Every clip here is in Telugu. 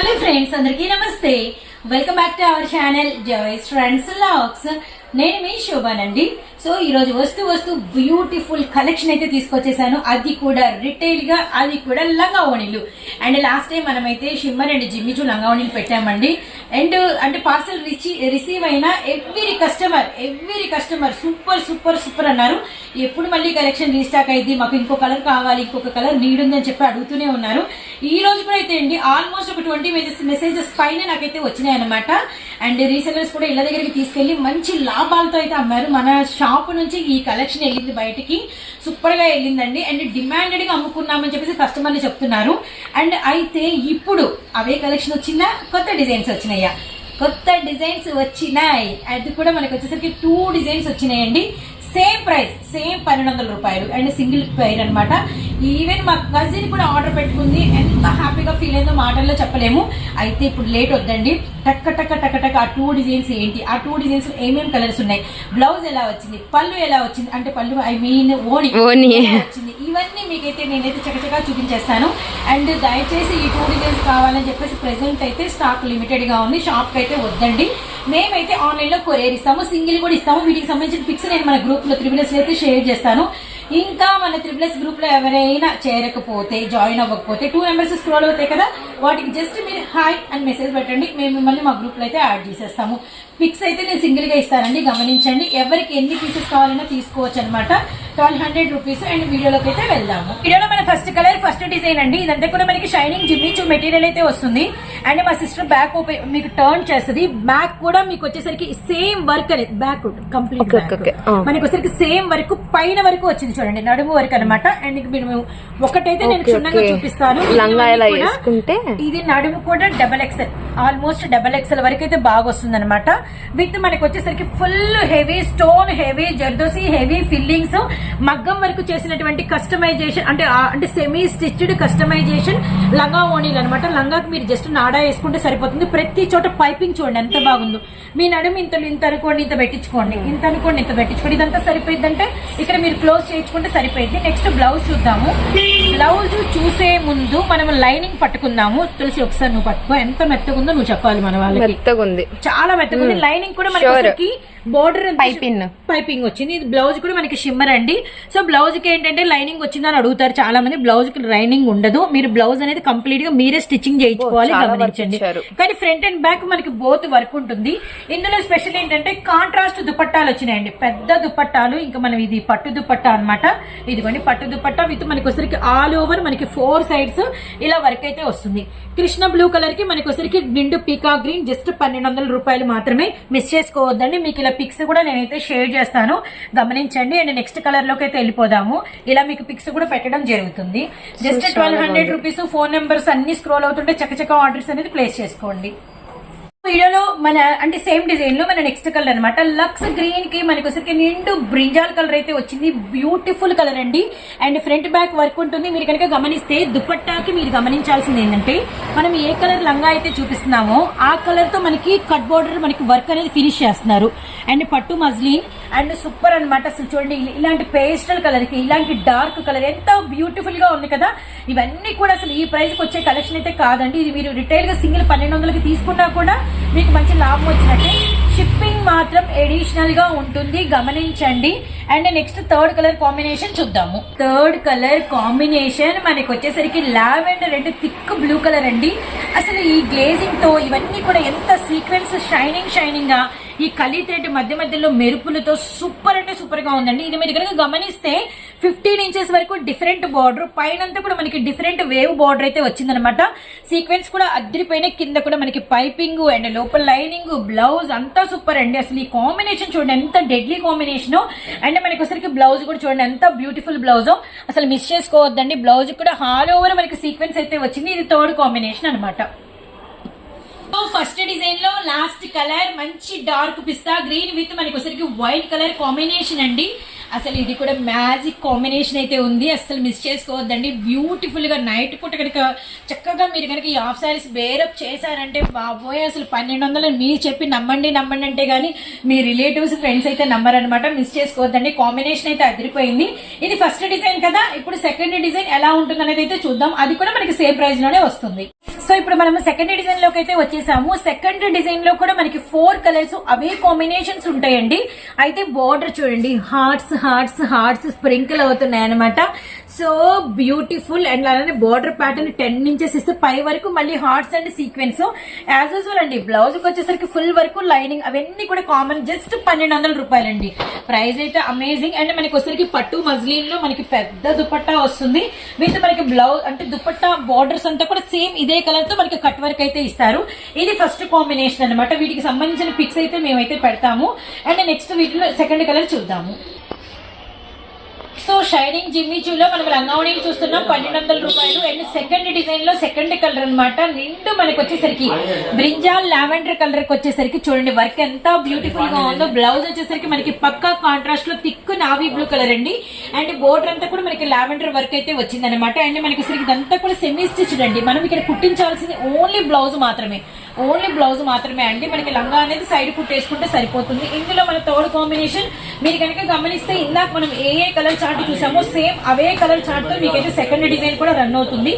హలో ఫ్రెండ్స్ అందరికీ నమస్తే. Welcome back to our channel Joys friends locks నేను మీ శోభానండి. సో ఈరోజు వస్తూ వస్తూ బ్యూటిఫుల్ కలెక్షన్ అయితే తీసుకొచ్చేసాను. అది కూడా రిటైల్గా అది కూడా లంగా ఓణీలు. అండ్ లాస్ట్ టైం మనమైతే షిమ్మర్ అండ్ జిమ్మిచు లంగా ఓణీలు పెట్టామండి. అండ్ అంటే పార్సల్ రిసీవ్ అయిన every customer every customer super super super అన్నారు. ఎప్పుడు మళ్ళీ కలెక్షన్ రీస్టాక్ అయింది. మాకు ఇంకో కలర్ కావాలి ఇంకొక కలర్ నీడ్ ఉందని చెప్పి అడుగుతూనే ఉన్నారు. ఈ రోజు కూడా అయితే అండి ఆల్మోస్ట్ ఒక ట్వంటీ మెసేజెస్ మెసేజెస్ పైన నాకైతే వచ్చినాయి అనమాట అండ్ రీసెలర్స్ కూడా ఇళ్ళ దగ్గరికి తీసుకెళ్ళి మంచి లాభాలతో అయితే అమ్మారు. మన షాప్ నుంచి ఈ కలెక్షన్ వెళ్ళింది బయటికి. సూపర్గా వెళ్ళిందండి. అండ్ డిమాండెడ్గా అమ్ముకున్నామని చెప్పేసి కస్టమర్లు చెప్తున్నారు. అండ్ అయితే ఇప్పుడు అవే కలెక్షన్ వచ్చిందా కొత్త డిజైన్స్ వచ్చినాయా? కొత్త డిజైన్స్ వచ్చినాయి. అది కూడా మనకు వచ్చేసరికి టూ డిజైన్స్ వచ్చినాయండి. సేమ్ ప్రైస్ సేమ్ పన్నెండు వందల రూపాయలు అండ్ సింగిల్ పేర్ అన్నమాట. ఈవెన్ మా కజిన్ కూడా ఆర్డర్ పెట్టుకుంది. ఎంత హ్యాపీగా ఫీల్ అయిందో మాటల్లో చెప్పలేము. అయితే ఇప్పుడు లేట్ వద్దండి. టక్క టక్క టక్క టక్క ఆ టూ డిజైన్స్ ఏంటి? ఆ టూ డిజైన్స్ ఏమేమి కలర్స్ ఉన్నాయి? బ్లౌజ్ ఎలా వచ్చింది? పళ్ళు ఎలా వచ్చింది? అంటే పళ్ళు ఐ మీన్ ఓణి. ఎలా వచ్చింది? ఇవన్నీ మీకైతే నేనైతే చక్కచక్కగా చూపించేస్తాను. అండ్ దయచేసి ఈ టూ డిజైన్స్ కావాలని చెప్పేసి ప్రెసెంట్ అయితే స్టాక్ లిమిటెడ్గా ఉంది. షాప్కి అయితే వద్దండి. మేమైతే ఆన్లైన్లో కొరియర్ ఇస్తాము సింగిల్ కూడా ఇస్తాము. వీటికి సంబంధించిన పిక్స్ నేను మన గ్రూప్లో లో అయితే షేర్ చేస్తాను. ఇంకా మన త్రిబులెస్ గ్రూప్లో ఎవరైనా చేరకపోతే జాయిన్ అవ్వకపోతే టూ నెంబర్స్ స్క్రోల్ అవుతాయి కదా వాటికి జస్ట్ మీరు హాయ్ అని మెసేజ్ పెట్టండి. మేము మిమ్మల్ని మా గ్రూప్లో అయితే యాడ్ చేసేస్తాము. పిక్స్ అయితే నేను సింగిల్గా ఇస్తానండి. గమనించండి. ఎవరికి ఎన్ని పీసెస్ కావాలన్నా తీసుకోవచ్చు అనమాట ట్వెల్వ్ హండ్రెడ్ రూపీస్ అండ్ వీడియోలోకి అయితే వెళ్దాము. వీడియోలో మన ఫస్ట్ కలర్ ఫస్ట్ డిజైన్ అండి. ఇదంతా కూడా మనకి షైనింగ్ జిమ్మిచు మెటీరియల్ అయితే వస్తుంది. అండ్ మా సిస్టర్ బ్యాక్ ఓపెన్ మీకు టర్న్ చేస్తుంది. బ్యాక్ కూడా మీకు వచ్చేసరికి సేమ్ వర్క్ అనేది బ్యాక్ కంప్లీట్. Ah. మనకి వచ్చేసరికి సేమ్ వరకు పైన వరకు వచ్చింది చూడండి. నడుము వరకు అనమాట అండ్ మీరు ఒకటైతే నేను క్షుణ్ణంగా. చూపిస్తాను? ఇది నడుము కూడా double XL almost double XL వరకు అయితే బాగా వస్తుంది అనమాట విత్ మనకి వచ్చేసరికి full heavy stone heavy zardozi heavy fillings మగ్గం వరకు చేసినటువంటి కస్టమైజేషన్ అంటే అంటే సెమీ స్టిచ్డ్ కస్టమైజేషన్ లంగా ఓణీలు అనమాట లంగాకి మీరు జస్ట్ నాడా వేసుకుంటే సరిపోతుంది. ప్రతి చోట పైపింగ్ చూడండి ఎంత బాగుందో. మీ నడుము ఇంత ఇంత అనుకోండి ఇంత పెట్టించుకోండి. ఇంత అనుకోండి ఇంత పెట్టించుకోండి. ఇదంతా సరిపోయిందంటే ఇక్కడ మీరు క్లోజ్ చేయించుకుంటే సరిపోయింది నెక్స్ట్ బ్లౌజ్ చూద్దాము. బ్లౌజ్ చూసే ముందు మనం లైనింగ్ పట్టుకుందాము. తులసి ఒకసారి నువ్వు పట్టుకో. ఎంత మెత్తగా ఉందో నువ్వు చెప్పాలి మన వాళ్ళకి మెత్తగా ఉంది చాలా మెత్తగా ఉంది లైనింగ్ కూడా మనకి బోర్డర్ Piping. పైపింగ్ వచ్చింది. ఇది బ్లౌజ్ కూడా మనకి షిమ్మర్ అండి. సో బ్లౌజ్కి ఏంటంటే లైనింగ్ వచ్చిందని అడుగుతారు చాలా మంది బ్లౌజ్కి లైనింగ్ ఉండదు. మీరు బ్లౌజ్ అనేది కంప్లీట్గా మీరే స్టిచ్చింగ్ చేయించుకోవాలి గమనించండి. కానీ ఫ్రంట్ అండ్ బ్యాక్ మనకి బోత్ వర్క్ ఉంటుంది. ఇందులో స్పెషల్ ఏంటంటే కాంట్రాస్ట్ దుపట్టాలు వచ్చినాయండి. పెద్ద దుపట్టాలు. ఇంకా మనం ఇది పట్టు దుపట్టా అన్నమాట. ఇదిగోండి పట్టు దుపట్టా విత్ మనకి వచ్చరికి ఆల్ ఓవర్ మనకి ఫోర్ సైడ్స్ ఇలా వర్క్ అయితే వస్తుంది. కృష్ణ బ్లూ కలర్కి మనకి వచ్చరికి నిండు పీకా గ్రీన్ జస్ట్ పన్నెండు వందల రూపాయలు మాత్రమే మిస్ చేసుకోవద్దండి. మీకు ఇలా పిక్స్ కూడా నేనైతే షేర్ చేస్తాను. గమనించండి. అండ్ నెక్స్ట్ కలర్లోకి అయితే వెళ్ళిపోదాము. ఇలా మీకు పిక్స్ కూడా పెట్టడం జరుగుతుంది. Just twelve hundred rupees phone numbers అన్ని స్క్రోల్ అవుతుంటే చక్కచక్క ఆర్డర్స్ అనేది ప్లేస్ చేసుకోండి. వీడియోలో మన అంటే సేమ్ డిజైన్లో మన నెక్స్ట్ కలర్ అనమాట లక్స్ గ్రీన్కి మనకు వచ్చరికి నిండు బ్రింజాల్ కలర్ అయితే వచ్చింది. బ్యూటిఫుల్ కలర్ అండి. అండ్ ఫ్రంట్ బ్యాక్ వర్క్ ఉంటుంది. మీరు కనుక గమనిస్తే దుపట్టాకి మీరు గమనించాల్సింది ఏంటంటే మనం ఏ కలర్ లంగా అయితే చూపిస్తున్నామో ఆ కలర్తో మనకి కట్ బోర్డర్ మనకి వర్క్ అనేది ఫినిష్ చేస్తున్నారు. అండ్ పట్టు మజ్లీన్ అండ్ సూపర్ అన్నమాట. అసలు చూడండి ఇలాంటి పేస్టల్ కలర్కి ఇలాంటి డార్క్ కలర్ ఎంత బ్యూటిఫుల్గా ఉంది కదా. ఇవన్నీ కూడా అసలు ఈ ప్రైస్కి వచ్చే కలెక్షన్ అయితే కాదండి. ఇది మీరు రిటైల్గా సింగిల్ పన్నెండు వందలకి తీసుకున్నా కూడా మీకు మంచి లాభం వచ్చినట్టే. షిప్పింగ్ మాత్రం ఎడిషనల్గా ఉంటుంది. గమనించండి. And next third colour combination చూద్దాము. థర్డ్ కలర్ కాంబినేషన్ మనకి వచ్చేసరికి లావెండర్ అంటే థిక్ బ్లూ కలర్ అండి. అసలు ఈ గ్లేజింగ్తో ఇవన్నీ కూడా ఎంత సీక్వెన్స్ షైనింగ్ షైనింగ్గా ఈ కలీ థ్రెడ్ మధ్య మధ్యలో మెరుపులతో సూపర్ అంటే సూపర్గా ఉందండి. ఇది మీరు కనుక గమనిస్తే ఫిఫ్టీన్ ఇంచెస్ వరకు డిఫరెంట్ బార్డర్ పైనంతా కూడా మనకి డిఫరెంట్ వేవ్ బార్డర్ అయితే వచ్చిందనమాట సీక్వెన్స్ కూడా అద్దరిపైన కింద కూడా మనకి పైపింగ్ అండ్ లోపల లైనింగ్ బ్లౌజ్ అంతా సూపర్ అండి. అసలు ఈ కాంబినేషన్ చూడండి ఎంత డెడ్లీ కాంబినేషన్. అండ్ మనకి ఒకసారికి బ్లౌజ్ కూడా చూడండి ఎంత బ్యూటిఫుల్ బ్లౌజ్. అసలు మిస్ చేసుకోవద్దండి. బ్లౌజ్ కూడా హాల్ ఓవర్ మనకి సీక్వెన్స్ అయితే వచ్చింది. ఇది థర్డ్ కాంబినేషన్ అనమాట ఫస్ట్ డిజైన్లో లాస్ట్ కలర్ మంచి డార్క్ పిస్తా. గ్రీన్ విత్ మనకి ఒకసారికి వైట్ కలర్ కాంబినేషన్ అండి. అసలు ఇది కూడా మ్యాజిక్ కాంబినేషన్ అయితే ఉంది. అసలు మిస్ చేసుకోవద్దండి. బ్యూటిఫుల్గా నైట్ పూట కనుక చక్కగా మీరు కనుక ఈ హాఫ్ సారీస్ బేరప్ చేశారంటే బాబోయ్ అసలు పన్నెండు వందలు మీరు చెప్పి నమ్మండి నమ్మండి అంటే కానీ మీ రిలేటివ్స్ ఫ్రెండ్స్ అయితే నమ్మరనమాట అనమాట మిస్ చేసుకోవద్దండి. కాంబినేషన్ అయితే అదిరిపోయింది. ఇది ఫస్ట్ డిజైన్ కదా. ఇప్పుడు సెకండ్ డిజైన్ ఎలా ఉంటుంది అనేది అయితే చూద్దాం. అది కూడా మనకి సేమ్ ప్రైస్లోనే వస్తుంది. సో ఇప్పుడు మనం సెకండ్ డిజైన్లోకి అయితే వచ్చేసాము. సెకండ్ డిజైన్లో కూడా మనకి ఫోర్ కలర్స్ అవే కాంబినేషన్స్ ఉంటాయండి. అయితే బార్డర్ చూడండి. హార్ట్స్ హార్ట్స్ హార్ట్స్ స్ప్రింకిల్ అవుతున్నాయి అనమాట సో బ్యూటిఫుల్ అండ్ అలానే బార్డర్ ప్యాటర్న్ టెన్ ఇంచెస్ ఇస్తే పై వరకు మళ్ళీ hearts and sequence as usual అండి బ్లౌజ్కి వచ్చేసరికి ఫుల్ వరకు లైనింగ్ అవన్నీ కూడా కామన్ జస్ట్ పన్నెండు వందల రూపాయలండి. ప్రైస్ అయితే అమేజింగ్ అండ్ మనకి వచ్చేసరికి పట్టు మజ్లీన్లో మనకి పెద్ద దుపట్టా వస్తుంది. విత్ మనకి బ్లౌజ్ అంటే దుపట్టా బార్డర్స్ అంతా కూడా సేమ్ ఇదే కలర్ తో మనకి కట్ వర్క్ అయితే ఇస్తారు. ఇది ఫస్ట్ కాంబినేషన్ అన్నమాట. వీటికి సంబంధించిన పిక్స్ అయితే మేమైతే పెడతాము. అండ్ నెక్స్ట్ వీటిలో సెకండ్ కలర్ చూద్దాము. సో షైనింగ్ జిమ్మి చూలో మనం లంగావణిలు చూస్తున్నాం. పన్నెండు వందల రూపాయలు. అండ్ సెకండ్ డిజైన్లో సెకండ్ కలర్ అన్నమాట. నిండు మనకి వచ్చేసరికి బ్రింజాల్ లావెండర్ కలర్కి వచ్చేసరికి చూడండి వర్క్ ఎంత బ్యూటిఫుల్గా ఉందో. బ్లౌజ్ వచ్చేసరికి మనకి పక్కా కాంట్రాస్ట్లో థిక్ నావీ బ్లూ కలర్ అండి. అండ్ బోర్డర్ అంతా కూడా మనకి లావెండర్ వర్క్ అయితే వచ్చింది అనమాట అండ్ మనకి వచ్చేసరికి ఇదంతా కూడా సెమీ స్టిచ్ అండి. మనం ఇక్కడ కుట్టించాల్సింది ఓన్లీ బ్లౌజ్ మాత్రమే. ఓన్లీ బ్లౌజ్ మాత్రమే అండి. మనకి లంగా అనేది సైడ్ కుట్టేసుకుంటే సరిపోతుంది. ఇందులో మన థర్డ్ కాంబినేషన్ మీరు కనుక గమనిస్తే ఇందాక మనం ఏ ఏ కలర్ చార్ట్ చూసామో సేమ్ అవే కలర్ చార్ట్తో మీకైతే సెకండ్ డిజైన్ కూడా రన్ అవుతుంది.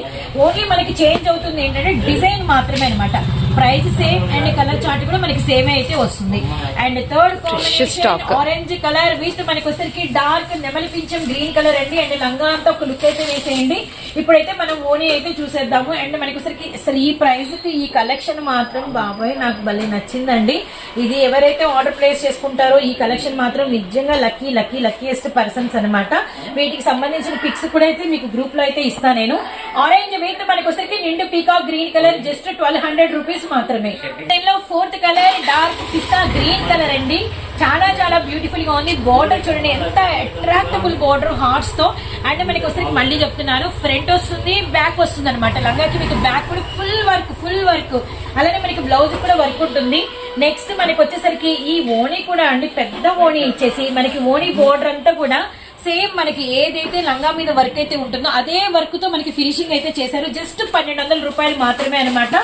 ఓన్లీ మనకి చేంజ్ అవుతుంది ఏంటంటే డిజైన్ మాత్రమే అనమాట price same and colour chart కూడా మనకి సేమ్ అయితే వస్తుంది. And third combination orange colour with మనకి వచ్చరికి డార్క్ నెమలి పింఛం గ్రీన్ కలర్ అండి అండ్ లంగా అంతా ఒక లుక్ అయితే వేసేయండి. ఇప్పుడైతే మనం ఓనీ అయితే చూసేద్దాము. అండ్ మనకి వచ్చరికి అసలు ఈ ప్రైస్కి ఈ కలెక్షన్ మాత్రం బాబాయ్ నాకు భలే నచ్చిందండి. ఇది ఎవరైతే ఆర్డర్ ప్లేస్ చేసుకుంటారో ఈ కలెక్షన్ మాత్రం నిజంగా లక్కీ లక్కీ లక్కీయెస్ట్ పర్సన్స్ అన్నమాట. వీటికి సంబంధించిన పిక్స్ కూడా అయితే మీకు గ్రూప్లో అయితే ఇస్తాను నేను. ఆరెంజ్ విత్ మనకి వచ్చరికి నిండు peacock green colour just twelve hundred rupees మాత్రమే. దీనిలో fourth colour dark pista green colour అండి. చాలా చాలా బ్యూటిఫుల్గా ఉంది. బోర్డర్ చూడండి ఎంత అట్రాక్టబుల్ బోర్డర్ హార్ట్స్తో. అండ్ మనకి ఒకసారి మళ్ళీ చెప్తున్నాను. ఫ్రంట్ వస్తుంది బ్యాక్ వస్తుంది అనమాట లంగాకి మీకు బ్యాక్ కూడా ఫుల్ వర్క్ ఫుల్ వర్క్ అలానే మనకి బ్లౌజ్ కూడా వర్క్ ఉంటుంది. నెక్స్ట్ మనకి వచ్చేసరికి ఈ ఓణి కూడా అండి. పెద్ద ఓణి ఇచ్చేసి మనకి ఓణి బోర్డర్ అంతా కూడా సేమ్ మనకి ఏదైతే లంగా మీద వర్క్ అయితే ఉంటుందో అదే వర్క్తో మనకి ఫినిషింగ్ అయితే చేశారు. జస్ట్ పన్నెండు వందల రూపాయలు మాత్రమే అనమాట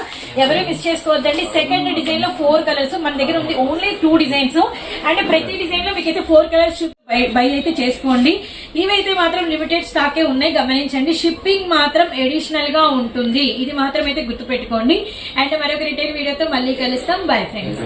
ఎవరు మిస్ చేసుకోవద్దండి. సెకండ్ డిజైన్లో ఫోర్ కలర్స్ మన దగ్గర ఉంది ఓన్లీ టూ డిజైన్స్ అండ్ ప్రతి డిజైన్లో మీకైతే ఫోర్ కలర్స్ బై అయితే చేసుకోండి. ఇవైతే మాత్రం లిమిటెడ్ స్టాకే ఉన్నాయి గమనించండి. షిప్పింగ్ మాత్రం ఎడిషనల్గా ఉంటుంది. ఇది మాత్రం అయితే గుర్తుపెట్టుకోండి. అండ్ మరొక రిటైల్ వీడియోతో మళ్ళీ కలుస్తాం. Bye friends